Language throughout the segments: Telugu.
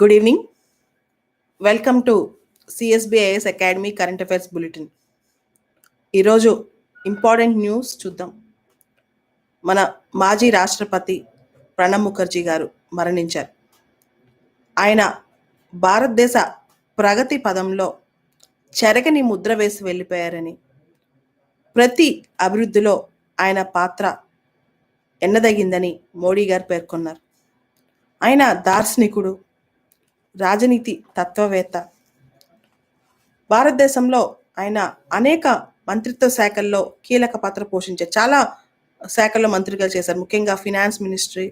Good evening welcome to CSBIS academy current affairs bulletin ఈరోజు ఇంపార్టెంట్ న్యూస్ చూద్దాం. మన మాజీ రాష్ట్రపతి ప్రణబ్ ముఖర్జీ గారు మరణించారు. ఆయన భారతదేశ ప్రగతి పదంలో చెరగని ముద్ర వేసి వెళ్ళిపోయారని ప్రతి అభివృద్ధిలో ఆయన పాత్ర ఎన్నదగిందని మోడీ గారు పేర్కొన్నారు. ఆయన దార్శనికుడు రాజనీతి తత్వవేత్త. భారతదేశంలో ఆయన అనేక మంత్రిత్వ శాఖల్లో కీలక పాత్ర పోషించారు చాలా శాఖల్లో మంత్రిగా చేశారు. ముఖ్యంగా ఫినాన్స్ మినిస్ట్రీ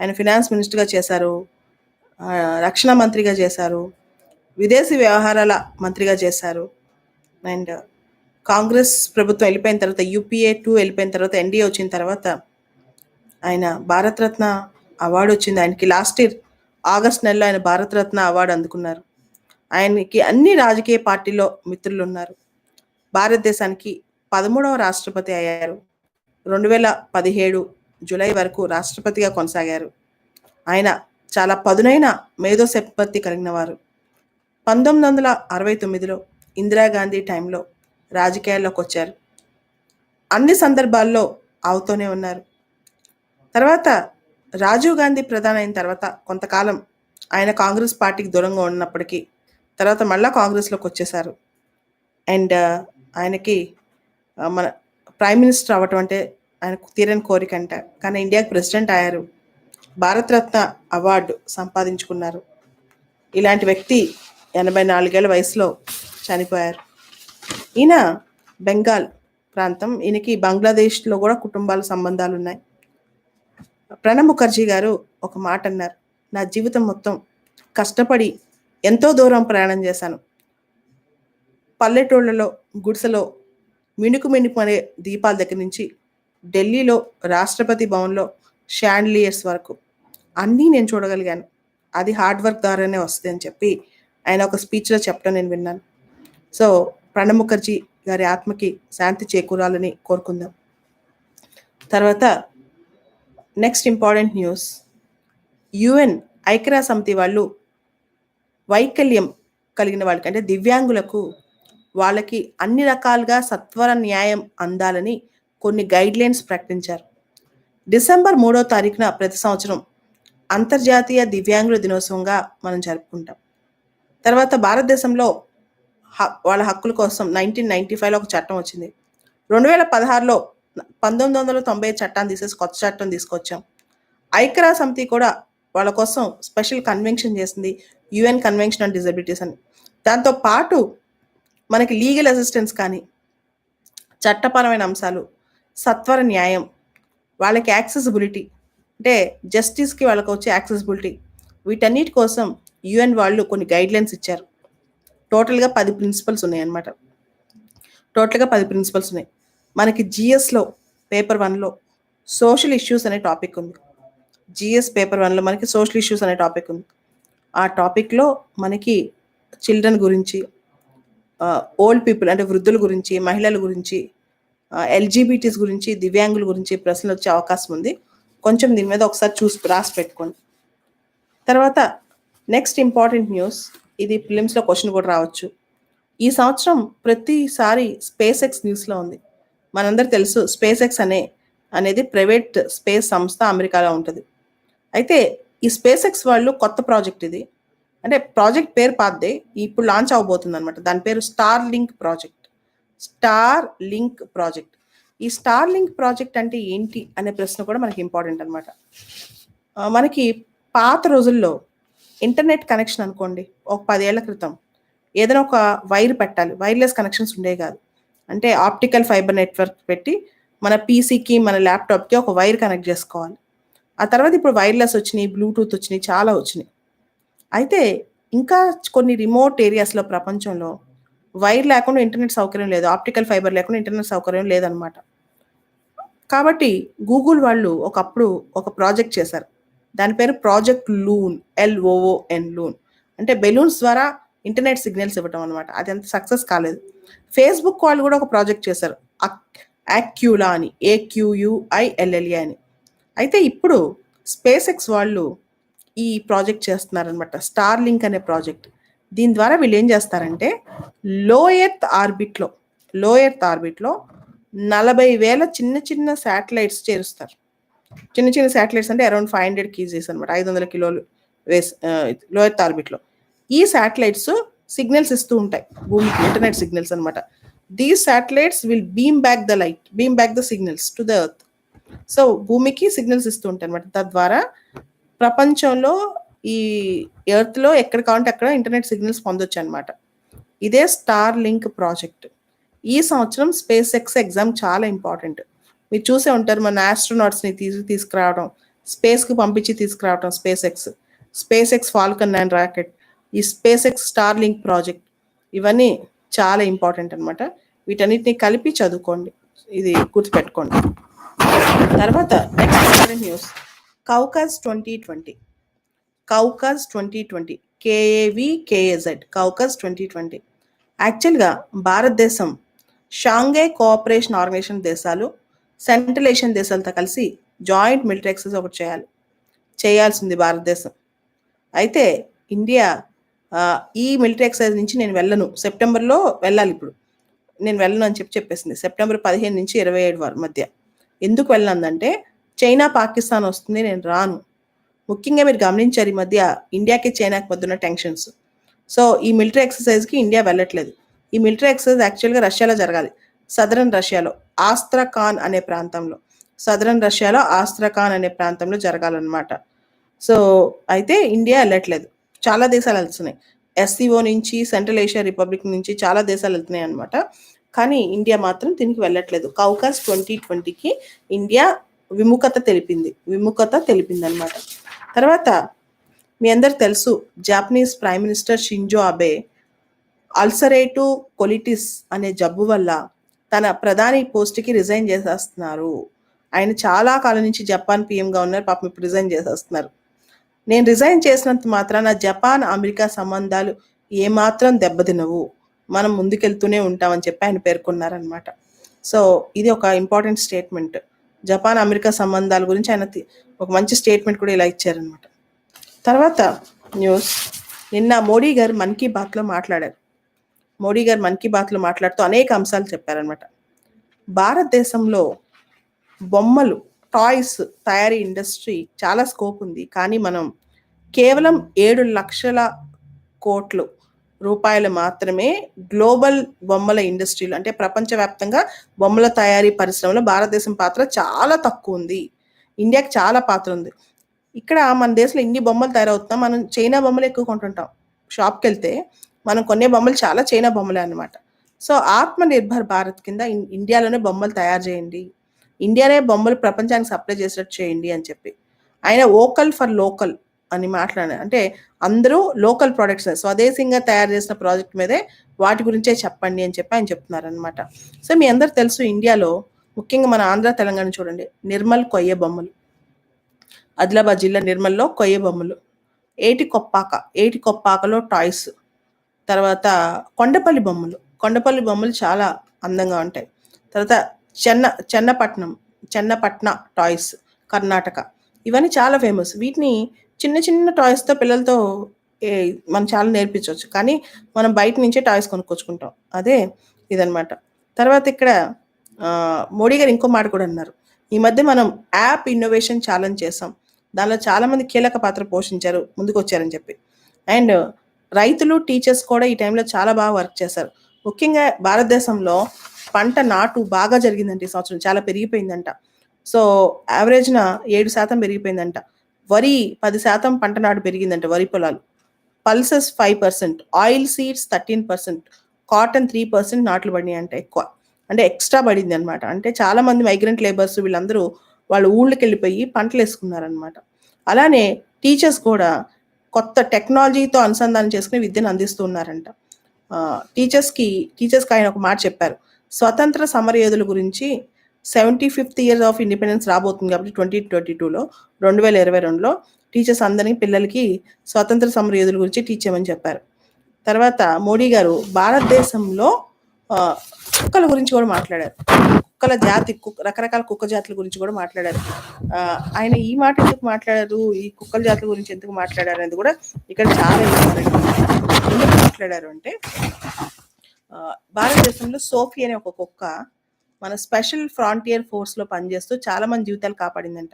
ఆయన ఫినాన్స్ మినిస్టర్గా చేశారు. రక్షణ మంత్రిగా చేశారు. విదేశీ వ్యవహారాల మంత్రిగా చేశారు. అండ్ కాంగ్రెస్ ప్రభుత్వం వెళ్ళిపోయిన తర్వాత యూపీఏ టూ వెళ్ళిపోయిన తర్వాత ఎన్డీఏ వచ్చిన తర్వాత ఆయన భారతరత్న అవార్డు వచ్చింది. ఆయనకి లాస్ట్ ఇయర్ ఆగస్ట్ నెలలో ఆయన భారతరత్న అవార్డు అందుకున్నారు. ఆయనకి అన్ని రాజకీయ పార్టీలో మిత్రులు ఉన్నారు భారతదేశానికి పదమూడవ రాష్ట్రపతి అయ్యారు. రెండు వేల పదిహేడు జూలై వరకు రాష్ట్రపతిగా కొనసాగారు. ఆయన చాలా పదునైన మేధో సంపత్తి కలిగిన వారు పంతొమ్మిది వందల అరవై తొమ్మిదిలో ఇందిరాగాంధీ టైంలో రాజకీయాల్లోకి వచ్చారు. అన్ని సందర్భాల్లో అవుతూనే ఉన్నారు. తర్వాత రాజీవ్ గాంధీ ప్రధాని అయిన తర్వాత కొంతకాలం ఆయన కాంగ్రెస్ పార్టీకి దూరంగా ఉన్నప్పటికీ తర్వాత మళ్ళా కాంగ్రెస్లోకి వచ్చేసారు అండ్ ఆయనకి మన ప్రైమ్ మినిస్టర్ అవ్వటం అంటే ఆయనకు తీరని కోరిక అంట కానీ ఇండియాకి ప్రెసిడెంట్ అయ్యారు. భారతరత్న అవార్డు సంపాదించుకున్నారు. ఇలాంటి వ్యక్తి ఎనభై నాలుగేళ్ళ వయసులో చనిపోయారు. ఈయన బెంగాల్ ప్రాంతం. ఈయనకి బంగ్లాదేశ్లో కూడా కుటుంబాల సంబంధాలు ఉన్నాయి ప్రణబ్ ముఖర్జీ గారు ఒక మాట అన్నారు. నా జీవితం మొత్తం కష్టపడి ఎంతో దూరం ప్రయాణం చేశాను. పల్లెటూళ్ళలో గుడిసెలో మిణుకు మిణుకు అనే దీపాల దగ్గర నుంచి ఢిల్లీలో రాష్ట్రపతి భవన్లో షాండ్లియర్స్ వరకు అన్నీ నేను చూడగలిగాను. అది హార్డ్ వర్క్ ద్వారానే వస్తుంది అని చెప్పి ఆయన ఒక స్పీచ్లో చెప్పడం నేను విన్నాను. సో ప్రణబ్ ముఖర్జీ గారి ఆత్మకి శాంతి చేకూరాలని కోరుకుందాం. తర్వాత నెక్స్ట్ ఇంపార్టెంట్ న్యూస్ యుఎన్ ఐక్యరాజ్య సమితి వాళ్ళు వైకల్యం కలిగిన వాళ్ళకి అంటే దివ్యాంగులకు వాళ్ళకి అన్ని రకాలుగా సత్వర న్యాయం అందాలని కొన్ని గైడ్లైన్స్ ప్రకటించారు. డిసెంబర్ మూడో తారీఖున ప్రతి సంవత్సరం అంతర్జాతీయ దివ్యాంగుల దినోత్సవంగా మనం జరుపుకుంటాం. తర్వాత భారతదేశంలో వాళ్ళ హక్కుల కోసం నైన్టీన్ నైన్టీ ఫైవ్లో ఒక చట్టం వచ్చింది. రెండు వేల పదహారులో పంతొమ్మిది వందల తొంభై చట్టాన్ని తీసేసి కొత్త చట్టం తీసుకొచ్చాం. ఐక్యరాజ్య సమితి కూడా వాళ్ళ కోసం స్పెషల్ కన్వెన్షన్ చేసింది యుఎన్ కన్వెన్షన్ ఆన్ డిజబిలిటీస్ అని. దాంతో పాటు మనకి లీగల్ అసిస్టెన్స్ కానీ చట్టపరమైన అంశాలు సత్వర న్యాయం వాళ్ళకి యాక్సెసిబిలిటీ అంటే జస్టిస్కి వాళ్ళకి వచ్చే యాక్సెసిబిలిటీ వీటన్నిటి కోసం యుఎన్ వాళ్ళు కొన్ని గైడ్ లైన్స్ ఇచ్చారు. టోటల్గా పది ప్రిన్సిపల్స్ ఉన్నాయి అన్నమాట టోటల్గా పది ప్రిన్సిపల్స్ ఉన్నాయి. మనకి జిఎస్లో పేపర్ వన్లో సోషల్ ఇష్యూస్ అనే టాపిక్ ఉంది. జిఎస్ పేపర్ వన్లో మనకి సోషల్ ఇష్యూస్ అనే టాపిక్ ఉంది. ఆ టాపిక్లో మనకి చిల్డ్రన్ గురించి ఓల్డ్ పీపుల్ అంటే వృద్ధుల గురించి మహిళల గురించి ఎల్జీబీటీస్ గురించి దివ్యాంగుల గురించి ప్రశ్నలు వచ్చే అవకాశం ఉంది. కొంచెం దీని మీద ఒకసారి చూసి రాసి పెట్టుకోండి. తర్వాత నెక్స్ట్ ఇంపార్టెంట్ న్యూస్ ఇది ఫిలిమ్స్లో క్వశ్చన్ కూడా రావచ్చు. ఈ సంవత్సరం ప్రతిసారి స్పేస్ ఎక్స్ న్యూస్లో ఉంది. మనందరికి తెలుసు స్పేస్ ఎక్స్ అనే అనేది ప్రైవేట్ స్పేస్ సంస్థ అమెరికాలో ఉంటుంది. అయితే ఈ స్పేస్ ఎక్స్ వాళ్ళు కొత్త ప్రాజెక్ట్ ఇది. అంటే ప్రాజెక్ట్ పేరు పాద్దే ఇప్పుడు లాంచ్ అవబోతుంది అనమాట దాని పేరు Starlink project. Starlink project. ఈ స్టార్ లింక్ ప్రాజెక్ట్ అంటే ఏంటి అనే ప్రశ్న కూడా మనకి ఇంపార్టెంట్ అనమాట మనకి పాత రోజుల్లో ఇంటర్నెట్ కనెక్షన్ అనుకోండి ఒక పదేళ్ళ క్రితం ఏదైనా ఒక వైర్ పెట్టాలి. వైర్లెస్ కనెక్షన్స్ ఉండేవి కాదు. అంటే ఆప్టికల్ ఫైబర్ నెట్వర్క్ పెట్టి మన పీసీకి మన ల్యాప్టాప్కి ఒక వైర్ కనెక్ట్ చేసుకోవాలి. ఆ తర్వాత ఇప్పుడు వైర్లెస్ వచ్చినాయి బ్లూటూత్ వచ్చినాయి చాలా వచ్చినాయి. అయితే ఇంకా కొన్ని రిమోట్ ఏరియాస్లో ప్రపంచంలో వైర్ లేకుండా ఇంటర్నెట్ సౌకర్యం లేదు ఆప్టికల్ ఫైబర్ లేకుండా ఇంటర్నెట్ సౌకర్యం లేదనమాట కాబట్టి గూగుల్ వాళ్ళు ఒకప్పుడు ఒక ప్రాజెక్ట్ చేశారు. దాని పేరు ప్రాజెక్ట్ లూన్ ఎల్ఓఓఎన్ లూన్ అంటే బెలూన్స్ ద్వారా ఇంటర్నెట్ సిగ్నల్స్ ఇవ్వటం అనమాట అది అంత సక్సెస్ కాలేదు. ఫేస్బుక్ వాళ్ళు కూడా ఒక ప్రాజెక్ట్ చేశారు. యాక్యూలా అని. ఏక్యూయుఐఎల్ఎల్ఏ అని. అయితే ఇప్పుడు స్పేస్ ఎక్స్ వాళ్ళు ఈ ప్రాజెక్ట్ చేస్తున్నారనమాట స్టార్ లింక్ అనే ప్రాజెక్ట్. దీని ద్వారా వీళ్ళు ఏం చేస్తారంటే లో ఎర్త్ ఆర్బిట్లో లో ఎర్త్ ఆర్బిట్లో నలభై వేల చిన్న చిన్న శాటిలైట్స్ చేరుస్తారు. చిన్న చిన్న శాటిలైట్స్ అంటే అరౌండ్ ఫైవ్ హండ్రెడ్ కేజీస్ అనమాట ఐదు వందల కిలోలు వేస్లో ఎర్త్ ఆర్బిట్లో ఈ శాటిలైట్స్ సిగ్నల్స్ ఇస్తూ ఉంటాయి. భూమికి ఇంటర్నెట్ సిగ్నల్స్ అనమాట these satellites will beam back the light beam back the signals to the earth so భూమికి సిగ్నల్స్ ఇస్తూ ఉంటాయి అనమాట తద్వారా ప్రపంచంలో ఈ ఎర్త్లో ఎక్కడ కావాలంటే అక్కడ ఇంటర్నెట్ సిగ్నల్స్ పొందొచ్చు అనమాట ఇదే స్టార్ లింక్ ప్రాజెక్ట్ ఈ సంవత్సరం స్పేస్ ఎక్స్ ఎగ్జామ్ చాలా ఇంపార్టెంట్ మీరు చూసే ఉంటారు మన ఆస్ట్రోనాట్స్ని తీసి తీసుకురావడం స్పేస్కి పంపించి తీసుకురావడం SpaceX SpaceX Falcon nine rocket ఈ SpaceX Starlink project. ఇవన్నీ చాలా ఇంపార్టెంట్ అనమాట వీటన్నిటిని కలిపి చదువుకోండి. ఇది గుర్తుపెట్టుకోండి. తర్వాత next news. Kavkaz twenty twenty. Kavkaz twenty twenty. KAV KAZ Kavkaz twenty twenty. యాక్చువల్గా భారతదేశం షాంఘై కోఆపరేషన్ ఆర్గనైజేషన్ దేశాలు సెంట్రల్ ఏషియన్ దేశాలతో కలిసి జాయింట్ మిలిటరీ ఎక్సర్సైజ్ ఒకటి చేయాలి. చేయాల్సింది భారతదేశం. అయితే ఇండియా ఈ మిలిటరీ ఎక్సర్సైజ్ నుంచి నేను వెళ్ళను. సెప్టెంబర్లో వెళ్ళాలి ఇప్పుడు. నేను వెళ్ళను అని చెప్పి చెప్పేసింది. సెప్టెంబర్ పదిహేను నుంచి ఇరవై ఏడు వరకు మధ్య. ఎందుకు వెళ్ళనందంటే చైనా పాకిస్తాన్ వస్తుంది నేను రాను. ముఖ్యంగా మీరు గమనించారు ఈ మధ్య ఇండియాకి చైనాకి మధ్య ఉన్న టెన్షన్స్. సో ఈ మిలిటరీ ఎక్సర్సైజ్కి ఇండియా వెళ్ళట్లేదు. ఈ మిలిటరీ ఎక్సర్సైజ్ యాక్చువల్గా రష్యాలో జరగాలి. సదరన్ రష్యాలో. ఆస్త్రఖాన్ అనే ప్రాంతంలో. సదరన్ రష్యాలో ఆస్త్రఖాన్ అనే ప్రాంతంలో జరగాలన్నమాట. సో అయితే ఇండియా వెళ్ళట్లేదు. చాలా దేశాలు వెళ్తున్నాయి. ఎస్సీఓ నుంచి సెంట్రల్ ఏషియా రిపబ్లిక్ నుంచి చాలా దేశాలు వెళ్తున్నాయి అనమాట కానీ ఇండియా మాత్రం దీనికి వెళ్ళట్లేదు. కౌకాస్ ట్వంటీ ట్వంటీకి ఇండియా విముఖత తెలిపింది. విముఖత తెలిపింది అనమాట తర్వాత మీ అందరు తెలుసు Japanese prime minister Shinzo Abe ulcerative colitis అనే జబ్బు వల్ల తన ప్రధాని పోస్ట్కి రిజైన్ చేసేస్తున్నారు. ఆయన చాలా కాలం నుంచి జపాన్ పీఎంగా ఉన్నారు. పాపం ఇప్పుడు రిజైన్ చేసేస్తున్నారు. నేను రిజైన్ చేసినంత మాత్రాన జపాన్ అమెరికా సంబంధాలు ఏమాత్రం దెబ్బతినవు. మనం ముందుకెళ్తూనే ఉంటామని చెప్పి ఆయన పేర్కొన్నారనమాట సో ఇది ఒక ఇంపార్టెంట్ స్టేట్మెంట్ జపాన్ అమెరికా సంబంధాల గురించి ఆయన ఒక మంచి స్టేట్మెంట్ కూడా ఇలా ఇచ్చారనమాట తర్వాత న్యూస్ నిన్న మోడీ గారు మన్ కీ బాత్లో మాట్లాడారు. మోడీ గారు మన్ కీ బాత్లో మాట్లాడుతూ అనేక అంశాలు చెప్పారనమాట భారతదేశంలో బొమ్మలు టాయ్స్ తయారీ ఇండస్ట్రీ చాలా స్కోప్ ఉంది. కానీ మనం కేవలం ఏడు లక్షల కోట్లు రూపాయలు మాత్రమే గ్లోబల్ బొమ్మల ఇండస్ట్రీలు అంటే ప్రపంచవ్యాప్తంగా బొమ్మల తయారీ పరిశ్రమలో భారతదేశం పాత్ర చాలా తక్కువ ఉంది. ఇండియాకి చాలా పాత్ర ఉంది. ఇక్కడ మన దేశంలో ఇన్ని బొమ్మలు తయారవుతున్నాం. మనం చైనా బొమ్మలు ఎక్కువ కొంటుంటాం. షాప్కి వెళ్తే మనం కొనే బొమ్మలు చాలా చైనా బొమ్మలే అన్నమాట. సో ఆత్మ నిర్భర్ భారత్ కింద ఇండియాలోనే బొమ్మలు తయారు చేయండి. ఇండియానే బొమ్మలు ప్రపంచానికి సప్లై చేసినట్టు చేయండి అని చెప్పి. ఆయన ఓకల్ ఫర్ లోకల్ అని మాట్లాడారు అంటే అందరూ లోకల్ ప్రొడక్ట్స్ స్వదేశంగా తయారు చేసిన ప్రాజెక్ట్ మీదే వాటి గురించే చెప్పండి అని చెప్పి ఆయన చెప్తున్నారు అనమాట సో మీ అందరు తెలుసు ఇండియాలో ముఖ్యంగా మన ఆంధ్ర తెలంగాణ చూడండి. నిర్మల్ కొయ్య బొమ్మలు. ఆదిలాబాద్ జిల్లా నిర్మల్లో కొయ్య బొమ్మలు. ఏటి కొప్పాక ఏటి కొప్పాకలో టాయ్స్. తర్వాత కొండపల్లి బొమ్మలు. కొండపల్లి బొమ్మలు చాలా అందంగా ఉంటాయి. తర్వాత చెన్న చెన్నపట్నం చెన్నపట్న టాయ్స్ కర్ణాటక. ఇవన్నీ చాలా ఫేమస్. వీటిని చిన్న చిన్న టాయ్స్తో పిల్లలతో మనం చాలా నేర్పించవచ్చు. కానీ మనం బయట నుంచే టాయ్స్ కొనుక్కొచ్చుకుంటాం. అదే ఇదనమాట తర్వాత ఇక్కడ మోడీ గారు ఇంకో మాట కూడా అన్నారు. ఈ మధ్య మనం యాప్ ఇన్నోవేషన్ ఛాలెంజ్ చేసాం దానిలో చాలామంది కీలక పాత్ర పోషించారు ముందుకు వచ్చారని చెప్పి. అండ్ రైతులు టీచర్స్ కూడా ఈ టైంలో చాలా బాగా వర్క్ చేశారు. ముఖ్యంగా భారతదేశంలో పంట నాటు బాగా జరిగిందంట ఈ సంవత్సరం చాలా పెరిగిపోయిందంట. సో యావరేజ్న ఏడు శాతం పెరిగిపోయిందంట. వరి పది శాతం పంట నాటు పెరిగిందంట వరి పొలాలు. Pulses five percent oil seeds thirteen percent cotton three percent నాట్లు పడినాయి అంటే ఎక్కువ. అంటే ఎక్స్ట్రా పడింది అనమాట అంటే చాలా మంది మైగ్రెంట్ లేబర్స్ వీళ్ళందరూ వాళ్ళ ఊళ్ళకి వెళ్ళిపోయి పంటలు వేసుకున్నారనమాట అలానే టీచర్స్ కూడా కొత్త టెక్నాలజీతో అనుసంధానం చేసుకుని విద్యను అందిస్తున్నారంట టీచర్స్కి టీచర్స్కి ఆయన ఒక మాట చెప్పారు. స్వతంత్ర సమరయోధుల గురించి seventy fifth year of independence రాబోతుంది కాబట్టి ట్వంటీ ట్వంటీ టూలో రెండు వేల ఇరవై రెండులో టీచర్స్ అందరినీ పిల్లలకి స్వతంత్ర సమరయోధుల గురించి టీచ్ చేయమని చెప్పారు. తర్వాత మోడీ గారు భారతదేశంలో కుక్కల గురించి కూడా మాట్లాడారు. కుక్కల జాతి కుక్క రకరకాల కుక్క జాతుల గురించి కూడా మాట్లాడారు. ఆయన ఈ మాట ఎందుకు మాట్లాడారు? ఈ కుక్కల జాతుల గురించి ఎందుకు మాట్లాడారు అనేది కూడా ఇక్కడ చాలా ఎందుకు మాట్లాడారు అంటే భారతదేశంలో సోఫీ అనే ఒక కుక్క మన స్పెషల్ ఫ్రాంటియర్ ఫోర్స్లో పనిచేస్తూ చాలా మంది జీవితాలు కాపాడిందంట.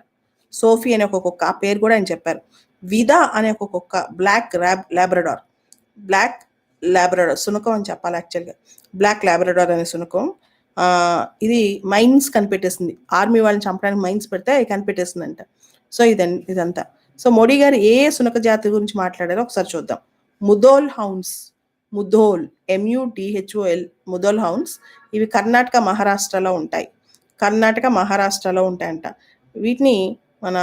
సోఫీ అనే ఒక కుక్క ఆ పేరు కూడా ఆయన చెప్పారు. విదా అనే ఒక కుక్క black lab Labrador. Black Labrador సునకం అని చెప్పాలి యాక్చువల్గా బ్లాక్ లాబ్రడార్ అనే సునకం. ఆ, ఇది మైన్స్ కనిపెట్టేసింది. ఆర్మీ వాళ్ళని చంపడానికి మైన్స్ పెడితే అది కనిపెట్టేసిందంట. సో ఇదన్ ఇదంతా. సో మోడీ గారు ఏ ఏ సునక జాతి గురించి మాట్లాడారో ఒకసారి చూద్దాం. Mudhol hounds. Mudhol M U T H O L Mudhol hounds ఇవి కర్ణాటక మహారాష్ట్రలో ఉంటాయి. కర్ణాటక మహారాష్ట్రలో ఉంటాయంట. వీటిని మన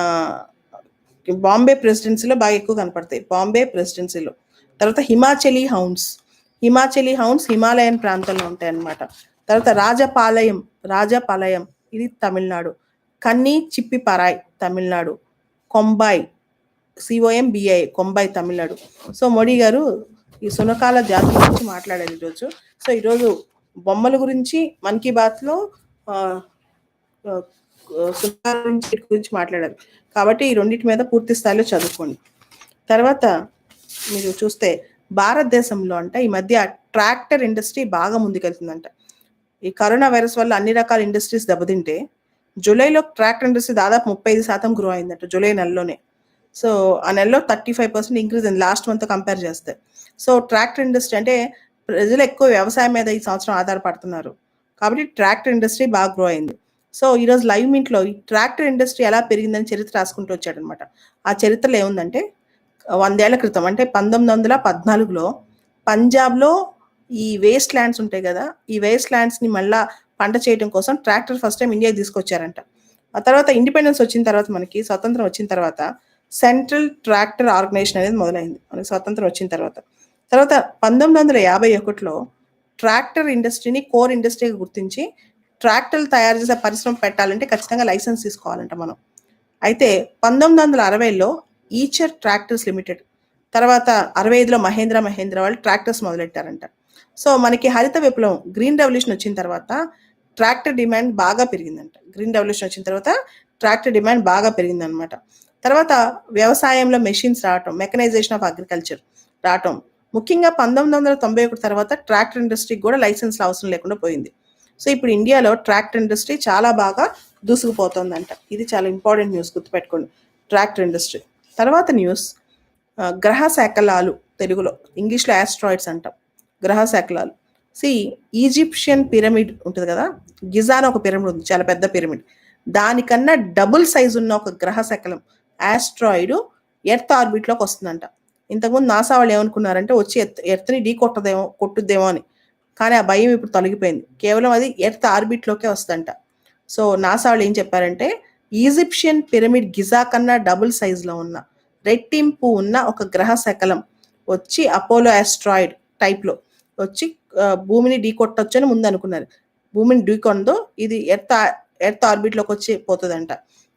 బాంబే ప్రెసిడెన్సీలో బాగా ఎక్కువ కనపడతాయి. బాంబే ప్రెసిడెన్సీలో. తర్వాత Himachali hounds Himachali hounds Himalayan ప్రాంతంలో ఉంటాయి అన్నమాట తర్వాత రాజపాలయం రాజపాలయం ఇది Tamil Nadu. Kanni Chippiparai Tamil Nadu. Kombai C O M B I Kombai Tamil Nadu. So Modi garu ఈ సునకాల జాతి గురించి మాట్లాడారు ఈరోజు. సో ఈరోజు బొమ్మల గురించి మన్ కీ బాత్లో సునకాల గురించి గురించి మాట్లాడారు కాబట్టి ఈ రెండింటి మీద పూర్తి స్థాయిలో చదువుకోండి. తర్వాత మీరు చూస్తే భారతదేశంలో అంట ఈ మధ్య ట్రాక్టర్ ఇండస్ట్రీ బాగా ముందుకెళ్తుందంట. ఈ కరోనా వైరస్ వల్ల అన్ని రకాల ఇండస్ట్రీస్ దెబ్బతింటే జూలైలో ట్రాక్టర్ ఇండస్ట్రీ దాదాపు ముప్పై ఐదు శాతం గ్రో అయిందంట జూలై నెలలోనే. సో ఆ నెలలో థర్టీ ఫైవ్ పర్సెంట్ ఇంక్రీజ్ అయింది లాస్ట్ మంత్ కంపేర్ చేస్తే. సో ట్రాక్టర్ ఇండస్ట్రీ అంటే ప్రజలు ఎక్కువ వ్యవసాయం మీద ఈ సంవత్సరం ఆధారపడుతున్నారు. కాబట్టి ట్రాక్టర్ ఇండస్ట్రీ బాగా గ్రో అయింది. సో ఈరోజు లైవ్ మీట్లో ఈ ట్రాక్టర్ ఇండస్ట్రీ ఎలా పెరిగిందని చరిత్ర రాసుకుంటూ వచ్చాడనమాట. ఆ చరిత్రలో ఏముందంటే వందేళ్ళ క్రితం అంటే పంతొమ్మిది వందల పద్నాలుగులో పంజాబ్లో ఈ వేస్ట్ ల్యాండ్స్ ఉంటాయి కదా ఈ వేస్ట్ ల్యాండ్స్ని మళ్ళా పంట చేయడం కోసం ట్రాక్టర్ ఫస్ట్ టైం ఇండియాకి తీసుకొచ్చారంట. ఆ తర్వాత ఇండిపెండెన్స్ వచ్చిన తర్వాత మనకి స్వతంత్రం వచ్చిన తర్వాత సెంట్రల్ ట్రాక్టర్ ఆర్గనైజేషన్ అనేది మొదలైంది. మనకి స్వతంత్రం వచ్చిన తర్వాత. తర్వాత పంతొమ్మిది వందల యాభై ఒకటిలో ట్రాక్టర్ ఇండస్ట్రీని కోర్ ఇండస్ట్రీగా గుర్తించి ట్రాక్టర్లు తయారు చేసే పరిశ్రమ పెట్టాలంటే ఖచ్చితంగా లైసెన్స్ తీసుకోవాలంట మనం. అయితే పంతొమ్మిది వందల అరవైలో ఈచర్ ట్రాక్టర్స్ లిమిటెడ్ తర్వాత అరవై ఐదులో మహేంద్ర మహేంద్ర వాళ్ళు ట్రాక్టర్స్ మొదలెట్టారంట. సో మనకి హరిత విప్లవం గ్రీన్ రెవల్యూషన్ వచ్చిన తర్వాత ట్రాక్టర్ డిమాండ్ బాగా పెరిగిందంట. గ్రీన్ రెవల్యూషన్ వచ్చిన తర్వాత ట్రాక్టర్ డిమాండ్ బాగా పెరిగిందనమాట. తర్వాత వ్యవసాయంలో మెషిన్స్ రావటం మెకనైజేషన్ ఆఫ్ అగ్రికల్చర్ రావటం ముఖ్యంగా పంతొమ్మిది వందల తొంభై ఒకటి తర్వాత ట్రాక్టర్ ఇండస్ట్రీకి కూడా లైసెన్స్ అవసరం లేకుండా పోయింది. సో ఇప్పుడు ఇండియాలో ట్రాక్టర్ ఇండస్ట్రీ చాలా బాగా దూసుకుపోతుందంట. ఇది చాలా ఇంపార్టెంట్ న్యూస్ గుర్తుపెట్టుకోండి. Tractor industry. తర్వాత న్యూస్ గ్రహ శాఖలాలు తెలుగులో ఇంగ్లీష్లో ఆస్ట్రాయిడ్స్ అంటాం. గ్రహ శాఖలాలు. సి ఈజిప్షియన్ పిరమిడ్ ఉంటుంది కదా గిజా అని ఒక పిరమిడ్ ఉంది చాలా పెద్ద పిరమిడ్. దానికన్నా డబుల్ సైజ్ ఉన్న ఒక గ్రహ శకలం ఆస్ట్రాయిడ్ ఎర్త్ ఆర్బిట్లోకి వస్తుందంట. ఇంతకుముందు నాసా వాళ్ళు ఏమనుకున్నారంటే వచ్చి ఎర్త్ ఎర్త్ని ఢీ కొట్టదేమో కొట్టుద్దేమో అని. కానీ ఆ భయం ఇప్పుడు తొలగిపోయింది. కేవలం అది ఎర్త్ ఆర్బిట్లోకే వస్తుందంట. సో నాసా వాళ్ళు ఏం చెప్పారంటే ఈజిప్షియన్ పిరమిడ్ గిజా కన్నా డబుల్ సైజులో ఉన్న రెట్టింపు ఉన్న ఒక గ్రహ శకలం వచ్చి అపోలో ఆస్ట్రాయిడ్ టైప్లో వచ్చి భూమిని ఢీ కొట్టొచ్చు అని ముందు అనుకున్నారు. భూమిని ఢీకొందో ఇది ఎర్త్ ఎర్త్ ఆర్బిట్లోకి వచ్చి పోతుందంట.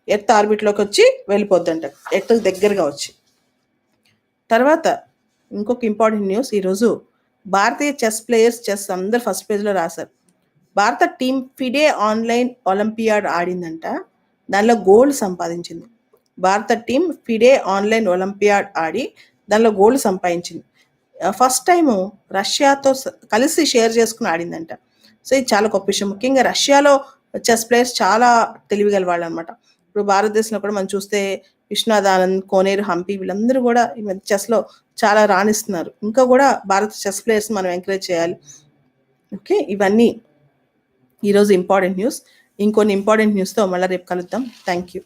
ఎర్త్ ఆర్బిట్లోకి వచ్చి వెళ్ళిపోద్దంట. ఎర్త్ దగ్గరగా వచ్చి. తర్వాత ఇంకొక ఇంపార్టెంట్ న్యూస్ ఈరోజు భారతీయ చెస్ ప్లేయర్స్ చెస్ అందరు ఫస్ట్ పేజ్లో రాశారు. భారత టీం ఫిడే ఆన్లైన్ ఒలింపియాడ్ ఆడిందంట. దానిలో గోల్డ్ సంపాదించింది. భారత టీం ఫిడే ఆన్లైన్ ఒలింపియాడ్ ఆడి దానిలో గోల్డ్ సంపాదించింది. ఫస్ట్ టైము రష్యాతో స- కలిసి షేర్ చేసుకుని ఆడిందంట. సో ఇది చాలా గొప్ప విషయం. ముఖ్యంగా రష్యాలో చెస్ ప్లేయర్స్ చాలా తెలివిగల వాళ్ళు అనమాట ఇప్పుడు భారతదేశంలో కూడా మనం చూస్తే విశ్వనాథ్ ఆనంద్ కోనేరు హంపి వీళ్ళందరూ కూడా ఈ మధ్య చెస్లో చాలా రాణిస్తున్నారు. ఇంకా కూడా భారత చెస్ ప్లేయర్స్ మనం ఎంకరేజ్ చేయాలి. ఓకే ఇవన్నీ ఈరోజు ఇంపార్టెంట్ న్యూస్. ఇంకొన్ని ఇంపార్టెంట్ న్యూస్తో మళ్ళీ రేపు కలుద్దాం. Thank you.